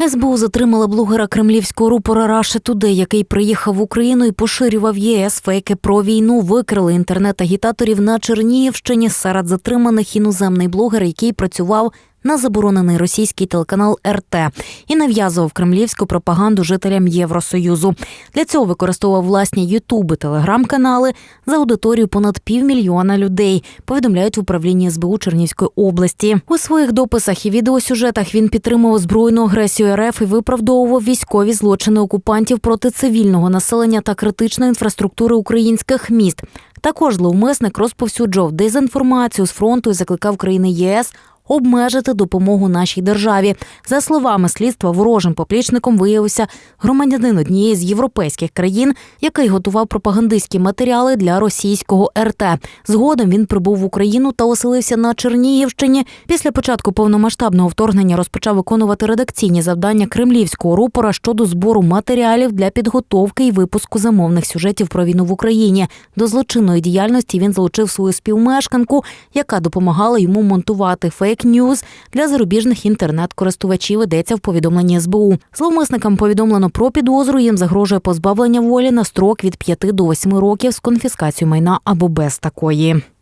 СБУ затримала блогера кремлівського рупора Раша Туде, який приїхав в Україну і поширював ЄС фейки про війну. Викрили інтернет-агітаторів на Чернігівщині. Серед затриманих іноземний блогер, який працював на заборонений російський телеканал РТ і нав'язував кремлівську пропаганду жителям Євросоюзу. Для цього використовував власні Ютуби, телеграм-канали за аудиторію понад півмільйона людей. Повідомляють в управлінні СБУ Чернівської області. У своїх дописах і відеосюжетах він підтримував збройну агресію РФ і виправдовував військові злочини окупантів проти цивільного населення та критичної інфраструктури українських міст. Також зловмисник розповсюджував дезінформацію з фронту і закликав країни ЄС обмежити допомогу нашій державі. За словами слідства, ворожим поплічником виявився громадянин однієї з європейських країн, який готував пропагандистські матеріали для російського РТ. Згодом він прибув в Україну та оселився на Чернігівщині. Після початку повномасштабного вторгнення розпочав виконувати редакційні завдання кремлівського рупора щодо збору матеріалів для підготовки і випуску замовних сюжетів про війну в Україні. До злочинної діяльності він залучив свою співмешканку, яка допомагала йому монтувати фейк-ньюз для зарубіжних інтернет-користувачів. Йдеться в повідомленні СБУ. Зловмисникам повідомлено про підозру. Їм загрожує позбавлення волі на строк від 5 до 8 років з конфіскацією майна або без такої.